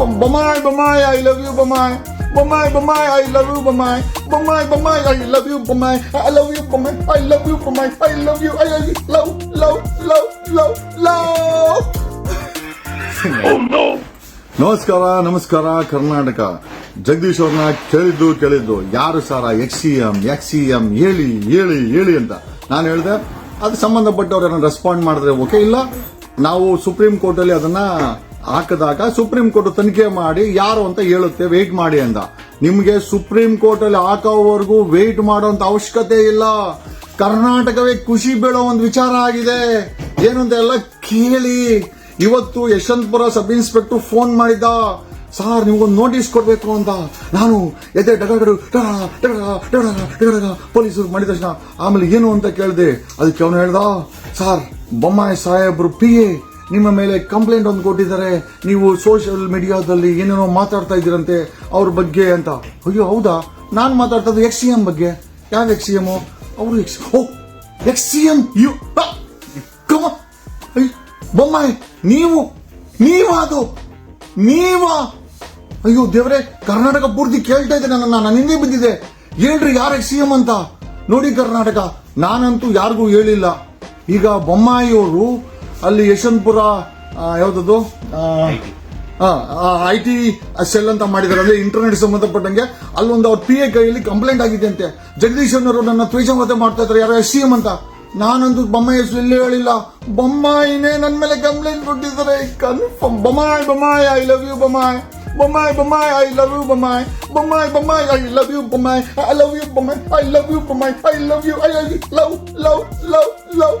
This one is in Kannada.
Bamay, Bamay, I love you, Bamay. Bamay, Bamay, I love you, Bamay. Bamay, Bamay, I love you, Bamay. I love you, Bamay. I love you, Bamay. I love you, I love you. Low, low, low, low, low. oh no. ನಮಸ್ಕಾರ ನಮಸ್ಕಾರ ಕರ್ನಾಟಕ ಜಗದೀಶ್ ಅವ್ರನ್ನ ಕೇಳಿದ್ದು ಕೇಳಿದ್ದು ಯಾರು ಸಾರ ex C M ex C M ಹೇಳಿ ಹೇಳಿ ಹೇಳಿ ಅಂತ ನಾನು ಹೇಳಿದೆ ಅದು ಸಂಬಂಧಪಟ್ಟವ್ರು ಏನೋ ರೆಸ್ಪಾಂಡ್ ಮಾಡಿದ್ರೆ ಓಕೆ ಇಲ್ಲ ನಾವು ಸುಪ್ರೀಂ ಕೋರ್ಟ್ ಅಲ್ಲಿ ಅದನ್ನ ಹಾಕಿದಾಗ ಸುಪ್ರೀಂ ಕೋರ್ಟ್ ತನಿಖೆ ಮಾಡಿ ಯಾರು ಅಂತ ಹೇಳುತ್ತೆ ವೆಯ್ಟ್ ಮಾಡಿ ಅಂತ. ನಿಮಗೆ ಸುಪ್ರೀಂ ಕೋರ್ಟ್ ಅಲ್ಲಿ ಹಾಕೋವರೆಗೂ ವೆಯ್ಟ್ ಮಾಡುವಂತ ಅವಶ್ಯಕತೆ ಇಲ್ಲ. ಕರ್ನಾಟಕವೇ ಖುಷಿ ಬೀಳೋ ಒಂದು ವಿಚಾರ ಆಗಿದೆ. ಏನಂತ ಎಲ್ಲ ಕೇಳಿ. ಇವತ್ತು ಯಶವಂತಪುರ ಸಬ್ ಇನ್ಸ್ಪೆಕ್ಟರ್ ಫೋನ್ ಮಾಡಿದ್ದ. ಸಾರ್, ನಿಮ್ಗೊಂದು ನೋಟಿಸ್ ಕೊಡ್ಬೇಕು ಅಂತ. ನಾನು ಎದೆ ಡಗಡಗಡು ಡಗಡಗ ಪೊಲೀಸರು ಮಾಡಿದ ತಕ್ಷಣ ಆಮೇಲೆ ಏನು ಅಂತ ಕೇಳಿದೆ? ಅದಕ್ಕೆ ಅವನು ಹೇಳ್ದ, ಸಾರ್, ಬೊಮ್ಮಾಯಿ ಸಾಹೇಬ್ರು ಪಿ ಎ ನಿಮ್ಮ ಮೇಲೆ ಕಂಪ್ಲೇಂಟ್ ಒಂದು ಕೊಟ್ಟಿದ್ದಾರೆ, ನೀವು ಸೋಷಿಯಲ್ ಮೀಡಿಯಾದಲ್ಲಿ ಏನೇನೋ ಮಾತಾಡ್ತಾ ಇದ್ದೀರಂತೆ ಅವ್ರ ಬಗ್ಗೆ ಅಂತ. ಅಯ್ಯೋ, ಹೌದಾ? ನಾನು ಮಾತಾಡ್ತಾ ಇದ್ದು ಎಕ್ಸ್ ಸಿ ಎಂ ಬಗ್ಗೆ. ಯಾವ ಎಕ್ಸ್ ಸಿ ಎಂ ಅವರು ex O ex C M you ಕಮ ಬೊಮ್ಮಾಯಿ, ನೀವು ನೀವಾ ಅದು ನೀವಾ. ಅಯ್ಯೋ, ದೇವ್ರೆ, ಕರ್ನಾಟಕ ಪೂರ್ತಿ ಕೇಳ್ತಾ ಇದ್ದೆ ನನ್ನ ನಾನು ಹಿಂದೆ ಬಿದ್ದಿದೆ. ಹೇಳ್ರಿ, ಯಾರು ಎಕ್ಸ್ ಸಿ ಎಂ ಅಂತ? ನೋಡಿ ಕರ್ನಾಟಕ. ನಾನಂತೂ ಯಾರಿಗೂ ಹೇಳಿಲ್ಲ. ಈಗ ಬೊಮ್ಮಾಯಿಯವರು ಅಲ್ಲಿ ಯಶವಂತಪುರ ಯಾವ್ದದು? ಐ ಟಿ ಸೆಲ್ ಅಂತ ಮಾಡಿದಾರೆ. ಅಂದ್ರೆ ಇಂಟರ್ನೆಟ್ ಸಂಬಂಧಪಟ್ಟಂಗೆ ಅಲ್ಲೊಂದು ಅವ್ರ ಪಿ ಎ ಕೈಯಲ್ಲಿ ಕಂಪ್ಲೇಂಟ್ ಆಗಿದೆ ಅಂತೆ ಜಗದೀಶ್ ನನ್ನ ನನ್ನ ತ್ವೇಷವತೆ ಮಾಡ್ತಾ ಇದ್ದಾರೆ. ಯಾರೋ ಎಸ್ ಸಿ ಎಂ ಅಂತ? ನಾನಂತೂ ಬೊಮ್ಮಾಯಿ ಹೆಸರು ಎಲ್ಲೇ ಹೇಳಿಲ್ಲ. ಬೊಮ್ಮಾಯಿನೇ ನನ್ನ ಮೇಲೆ ಕಂಪ್ಲೇಂಟ್ ಕೊಟ್ಟಿದ್ದಾರೆ. Confirm Bommai Bommai I love you Bommai. Bommai Bommai I love you Bommai. Bommai Bommai I love you Bommai. I love you Bommai. I love you Bommai. I love you I love you love love love love love